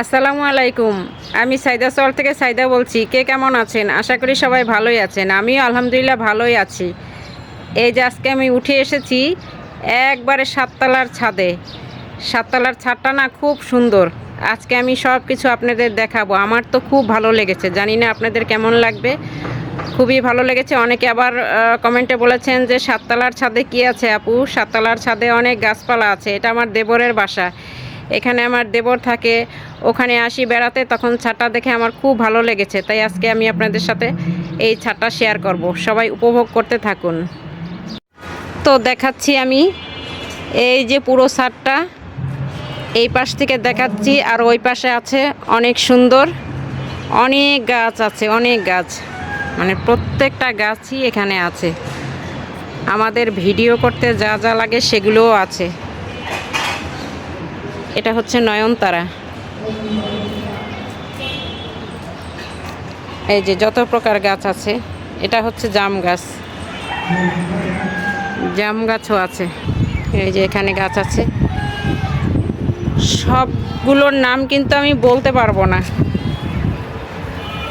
আসসালামু আলাইকুম। আমি সাইদা চর থেকে সাইদা বলছি। কে কেমন আছেন? আশা করি সবাই ভালোই আছেন। আমিও আলহামদুলিল্লাহ ভালোই আছি। এই যে আজকে আমি উঠে এসেছি একবারে সাততলার ছাদে। সাততলার ছাদটা না খুব সুন্দর। আজকে আমি সব কিছু আপনাদের দেখাবো। আমার তো খুব ভালো লেগেছে। জানি না আপনাদের কেমন লাগবে। খুবই ভালো লেগেছে। অনেকে আবার কমেন্টে বলেছেন যে সাততলার ছাদে কি আছে আপু? সাততলার ছাদে অনেক গাছপালা আছে। এটা আমার দেবরের বাসা। এখানে আমার দেবর থাকে, ওখানে আসি বেড়াতে, তখন ছাদটা দেখে আমার খুব ভালো লেগেছে। তাই আজকে আমি আপনাদের সাথে এই ছাদটা শেয়ার করব। সবাই উপভোগ করতে থাকুন। তো দেখাচ্ছি আমি এই যে পুরো ছাদটা এই পাশ থেকে দেখাচ্ছি, আর ওই পাশে আছে অনেক সুন্দর, অনেক গাছ আছে, অনেক গাছ। মানে প্রত্যেকটা গাছই এখানে আছে। আমাদের ভিডিও করতে যা যা লাগে সেগুলোও আছে। এটা হচ্ছে নয়নতারা। এই যে যত প্রকার গাছ আছে, এটা হচ্ছে জাম গাছ। জাম গাছও আছে। এই যে এখানে গাছ আছে। সবগুলোর নাম কিন্তু আমি বলতে পারব না।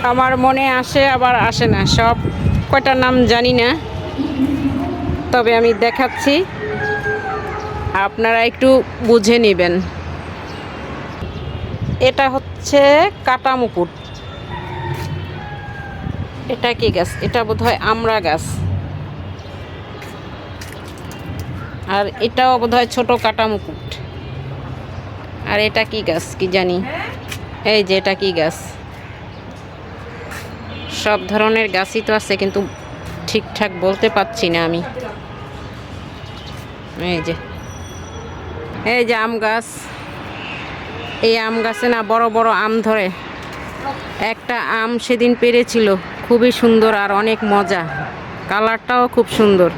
আমার মনে আসে, আবার আসে না। সব কয়টার নাম জানি না। তবে আমি দেখাচ্ছি। আপনারা একটু বুঝে নেবেন। এটা হচ্ছে কাটা মুকুট এটা কি গাছ? এটা বোধহয় আমড়া গাছ। আর এটাও বোধহয় ছোটো কাটা মুকুট আর এটা কি গাছ? কি জানি। এই যে এটা কি গাছ? সব ধরনের গাছই তো আছে, কিন্তু ঠিকঠাক বলতে পারছি না আমি। এই যে। এই যে আম গাছ। এই আম গাছে না বড় বড় আম ধরে। একটা আম সেদিন পেরেছিল, খুবই সুন্দর আর অনেক মজা। কালারটাও খুব সুন্দর।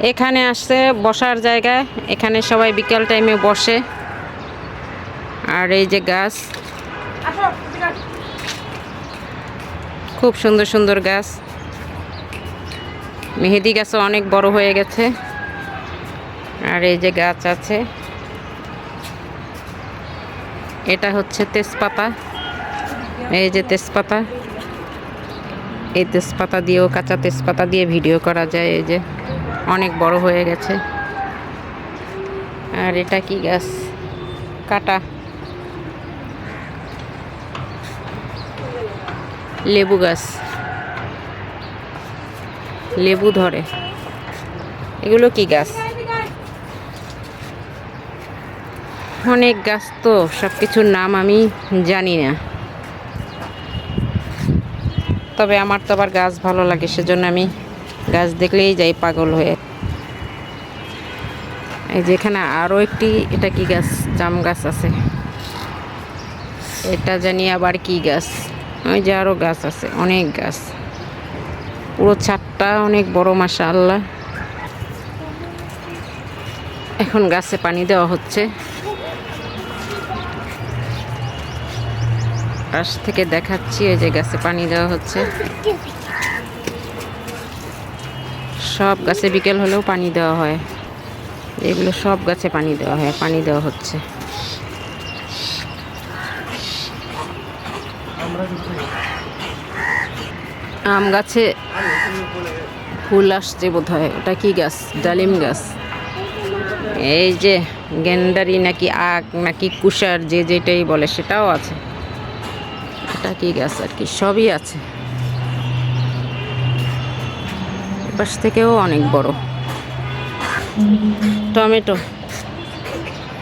এখানে আসছে, বসার জায়গায়। এখানে সবাই বিকাল টাইমে বসে। আর এই যে গাছ। খুব সুন্দর সুন্দর গাছ। মেহেদি গাছও অনেক বড় হয়ে গেছে। আর এই যে গাছ আছে। এটা হচ্ছে তেজপাতা। এই যে তেজপাতা। এই তেজপাতা দিয়েও কাঁচা তেজপাতা দিয়ে ভিডিও করা যায়, এই যে অনেক বড় হয়ে গেছে। আর এটা কি গাছ? কাটা। লেবু গাছ। লেবু ধরে। এগুলো কি গাছ? অনেক গাছ তো সব কিছুর নাম আমি জানি না। তবে আমার তো আবার গাছ ভালো লাগে, সেজন্য আমি গাছ দেখলেই যাই পাগল হয়ে। এই যেখানে আরও একটি, এটা কি গাছ? জাম গাছ আছে। এটা জানি আবার কি গাছ? ওই যে আরও গাছ আছে, অনেক গাছ। পুরো ছাদটা অনেক বড় মাসা আল্লাহ এখন গাছে পানি দেওয়া হচ্ছে। পাশ থেকে দেখাচ্ছি, এই যে গাছে পানি দেওয়া হচ্ছে। সব গাছে বিকেল হলেও পানি দেওয়া হয়। এগুলো সব গাছে পানি দেওয়া হয়, পানি দেওয়া হচ্ছে। আম গাছে ফুল আসছে বোধ হয় ওটা কি গাছ? ডালিম গাছ। এই যে, গেন্ডারি নাকি আগ, নাকি কুষার, যে যেটাই বলে, সেটাও আছে। এটা কি গাছ আর কি, সবই আছে। পাশ থেকেও অনেক বড়। টমেটো।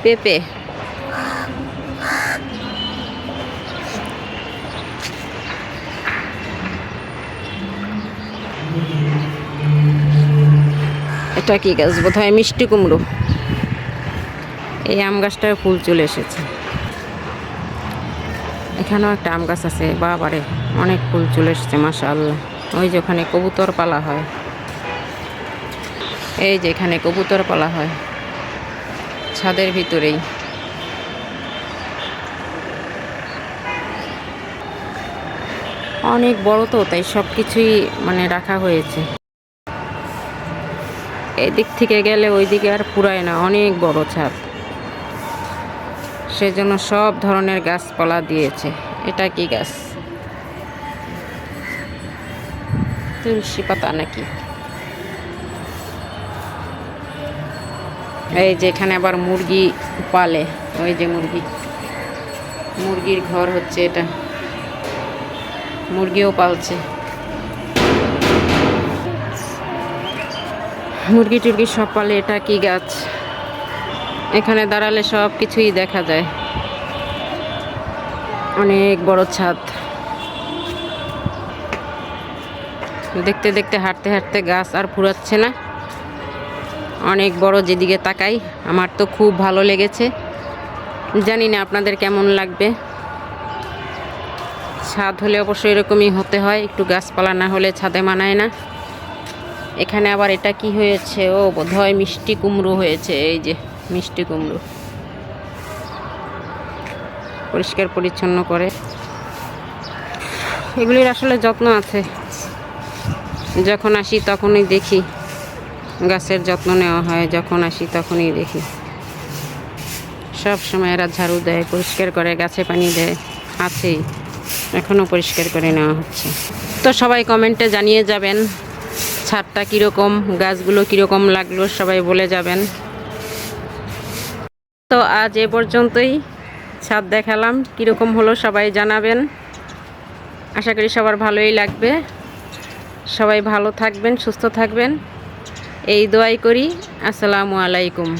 পেঁপে। এটা কি গাছ? বোধ হয় মিষ্টি কুমড়ো। এই আম গাছটায় ফুল চলে এসেছে। এখানেও একটা আম গাছ আছে, বাবারে, অনেক ফুল চলে এসেছে মাসাল্লাহ ওই যে ওখানে কবুতর পালা হয়। এই যে এখানে কবুতর পালা হয়, ছাদের ভিতরেই। অনেক বড় তো, তাই সব কিছুই মানে রাখা হয়েছে। এদিক থেকে গেলে ওইদিকে আর পুরায় না, অনেক বড় ছাদ। সেজন্য সব ধরনের গাছপালা দিয়েছে। এটা কি গাছ? তুলসী পাতা নাকি? এই যে এখানে আবার মুরগি পালে, ওই যে মুরগি। মুরগির ঘর হচ্ছে এটা। মুরগিও পালছে। মুরগি টুরগি সব পালে, এটা কি গাছ? এখানে দাঁড়ালে সব কিছুই দেখা যায়। অনেক বড় ছাদ। দেখতে দেখতে হাঁটতে হাঁটতে গাছ আর ফুরাচ্ছে না। অনেক বড় যেদিকে তাকাই, আমার তো খুব ভালো লেগেছে। জানি না আপনাদের কেমন লাগবে। ছাদ হলে অবশ্যই এরকমই হতে হয়, একটু গাছপালা না হলে ছাদে মানায় না। এখানে আবার এটা কি হয়েছে? ও বোধহয় মিষ্টি কুমড়ো হয়েছে, এই যে। মিষ্টি কুমড়ো। পরিষ্কার পরিচ্ছন্ন করে। এগুলির আসলে যত্ন আছে। যখন আসি তখনই দেখি, গাছের যত্ন নেওয়া হয়, যখন আসি তখনই দেখি। সব সময় এরা ঝাড়ু দেয়, পরিষ্কার করে, গাছে পানি দেয়, আছেই এখনও পরিষ্কার করে নেওয়া হচ্ছে। তো সবাই কমেন্টে জানিয়ে যাবেন, ছাদটা কীরকম, গাছগুলো কীরকম লাগল, সবাই বলে যাবেন। তো আজ এ পর্যন্তই। ছাদ দেখালাম, কীরকম হলো সবাই জানাবেন। আশা করি সবার ভালোই লাগবে। সবাই ভালো থাকবেন, সুস্থ থাকবেন। এই দোয়াই করি। আসসালামু আলাইকুম।